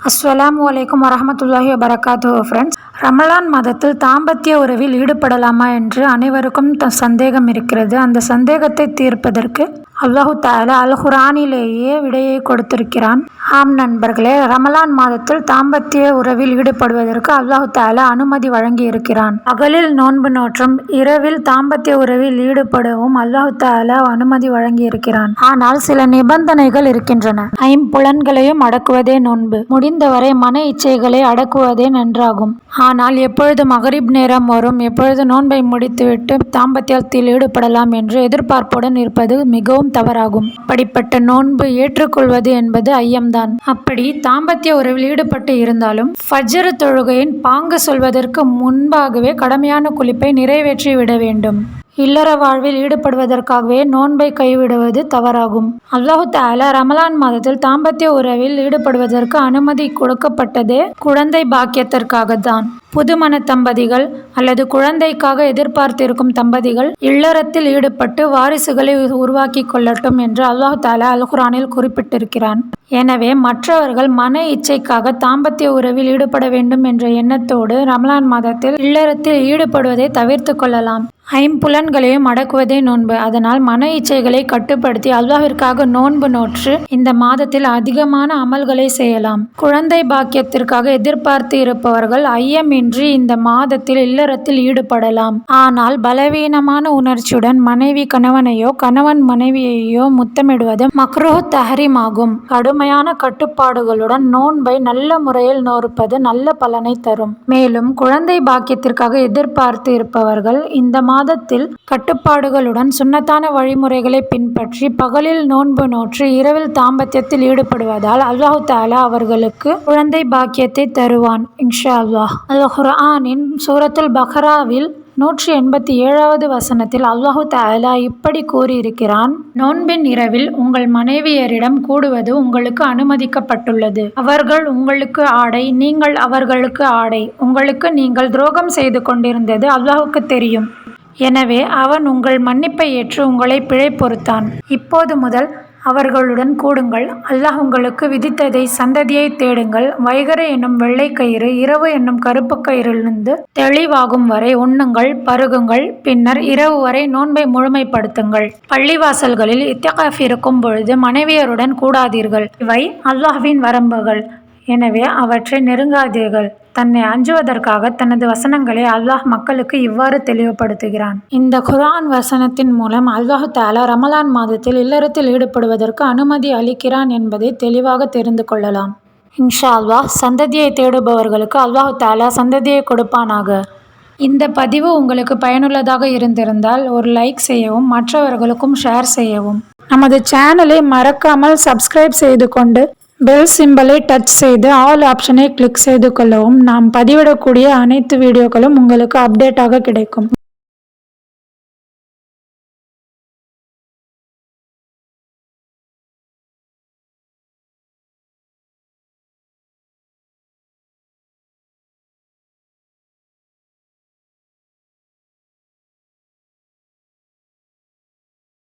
அஸ்லாம் வலைக்கம் வரமத்துல்லாஹி வபரகாத்து ஃப்ரெண்ட்ஸ் ரமலான் மாதத்தில் தாம்பத்திய உறவில் ஈடுபடலாமா என்று அனைவருக்கும் த சந்தேகம் இருக்கிறது. அந்த சந்தேகத்தை தீர்ப்பதற்கு அல்லாஹு தால அல் குரானிலேயே விடையை கொடுத்திருக்கிறான். ஆம் நண்பர்களே ரமலான் மாதத்தில் தாம்பத்திய உறவில் ஈடுபடுவதற்கு அல்லாஹு தால அனுமதி வழங்கி இருக்கிறான் பகலில் நோன்பு நோற்றும் இரவில் தாம்பத்திய உறவில் ஈடுபடவும் அல்லாஹு தால அனுமதி வழங்கி இருக்கிறான் ஆனால் சில நிபந்தனைகள் இருக்கின்றன. ஐம்புலன்களையும் அடக்குவதே நோன்பு. முடிந்தவரை மன இச்சைகளை அடக்குவதே நன்றாகும். ஆனால் எப்பொழுது மகரிப் நேரம் வரும் எப்பொழுது நோன்பை முடித்துவிட்டு தாம்பத்தியத்தில் ஈடுபடலாம் என்று எதிர்பார்ப்புடன் இருப்பது மிகவும் தவறாகும். அப்படிப்பட்ட நோன்பு ஏற்றுக்கொள்வது என்பது ஐயம்தான். அப்படி தாம்பத்திய உறவில் ஈடுபட்டு இருந்தாலும் ஃபஜ்ர் தொழுகையின் பாங்கு சொல்வதற்கு முன்பாகவே கடமையான குளிப்பை நிறைவேற்றி விட வேண்டும். இல்லற வாழ்வில் ஈடுபடுவதற்காகவே நோன்பை கைவிடுவது தவறாகும். அல்லாஹு தாலா ரமலான் மாதத்தில் தாம்பத்திய உறவில் ஈடுபடுவதற்கு அனுமதி கொடுக்கப்பட்டதே குழந்தை பாக்கியத்திற்காகத்தான். புதுமண தம்பதிகள் அல்லது குழந்தைக்காக எதிர்பார்த்திருக்கும் தம்பதிகள் இல்லறத்தில் ஈடுபட்டு வாரிசுகளை உருவாக்கி கொள்ளட்டும் என்று அல்லாஹு தாலா அல் குரானில் குறிப்பிட்டிருக்கிறான். எனவே மற்றவர்கள் மன இச்சைக்காக தாம்பத்திய உறவில் ஈடுபட வேண்டும் என்ற எண்ணத்தோடு ரமலான் மாதத்தில் இல்லறத்தில் ஈடுபடுவதை தவிர்த்து கொள்ளலாம். ஐம்புலன்களையும் அடக்குவதே நோன்பு. அதனால் மன இச்சைகளை கட்டுப்படுத்தி அல்லாவிற்காக நோன்பு நோற்று இந்த மாதத்தில் அதிகமான அமல்களை செய்யலாம். குழந்தை பாக்கியத்திற்காக எதிர்பார்த்து இருப்பவர்கள் ஐயமின்றி இந்த மாதத்தில் இல்லறத்தில் ஈடுபடலாம். ஆனால் பலவீனமான உணர்ச்சியுடன் மனைவி கணவனையோ கணவன் மனைவியையோ முத்தமிடுவது மக்ரோ தஹரிமாகும் கடுமையான கட்டுப்பாடுகளுடன் நோன்பை நல்ல முறையில் நோற்பது நல்ல பலனை தரும். மேலும் குழந்தை பாக்கியத்திற்காக எதிர்பார்த்து இருப்பவர்கள் இந்த மாதத்தில் கட்டுப்பாடுகளுடன் சுன்னத்தான வழிமுறைகளை பின்பற்றி பகலில் நோன்பு நோற்று இரவில் தாம்பத்தியத்தில் ஈடுபடுவதால் அல்லாஹு தாலா அவர்களுக்கு குழந்தை பாக்கியத்தை தருவான். இன்ஷா அல்லாஹ். அல் குர்ஆனின் சூரத்துல் பஹ்ராவில் நூற்றி எண்பத்தி ஏழாவது வசனத்தில் அல்லாஹு தாலா இப்படி கூறியிருக்கிறான் நோன்பின் இரவில் உங்கள் மனைவியரிடம் கூடுவது உங்களுக்கு அனுமதிக்கப்பட்டுள்ளது. அவர்கள் உங்களுக்கு ஆடை நீங்கள் அவர்களுக்கு ஆடை. உங்களுக்கு நீங்கள் துரோகம் செய்து கொண்டிருந்தது அல்லாஹுக்கு தெரியும். எனவே அவன் உங்கள் மன்னிப்பை ஏற்று உங்களை பிழை பொறுத்தான் இப்போது முதல் அவர்களுடன் கூடுங்கள். அல்லாஹ் உங்களுக்கு விதித்ததை சந்ததியை தேடுங்கள். வைகர என்னும் வெள்ளைக்கயிறு இரவு என்னும் கருப்பு கயிறிலிருந்து தெளிவாகும் வரை உண்ணுங்கள் பருகுங்கள். பின்னர் இரவு வரை நோன்பை முழுமைப்படுத்துங்கள். பள்ளிவாசல்களில் இத்தகாஃப் இருக்கும் பொழுது மனைவியருடன் கூடாதீர்கள். இவை அல்லாஹ்வின் வரம்புகள். எனவே அவற்றை நெருங்காதீர்கள். தன்னை அஞ்சுவதற்காக தனது வசனங்களை அல்லாஹ் மக்களுக்கு இவ்வாறு தெளிவுபடுத்துகிறான். இந்த குர்ஆன் வசனத்தின் மூலம் அல்லாஹு தாலா ரமலான் மாதத்தில் இல்லறத்தில் ஈடுபடுவதற்கு அனுமதி அளிக்கிறான் என்பதை தெளிவாக தெரிந்து கொள்ளலாம். இன்ஷா அல்லாஹ் சந்ததியை தேடுபவர்களுக்கு அல்லாஹு தாலா சந்ததியை கொடுப்பானாக. இந்த பதிவு உங்களுக்கு பயனுள்ளதாக இருந்திருந்தால் ஒரு லைக் செய்யவும் மற்றவர்களுக்கும் ஷேர் செய்யவும். நமது சேனலை மறக்காமல் சப்ஸ்கிரைப் செய்து கொண்டு பெல் சிம்பலை டச் செய்து ஆல் ஆப்ஷனை கிளிக் செய்து கொள்ளவும் நாம் பதிவிடக்கூடிய அனைத்து வீடியோக்களும் உங்களுக்கு அப்டேட்டாக கிடைக்கும்.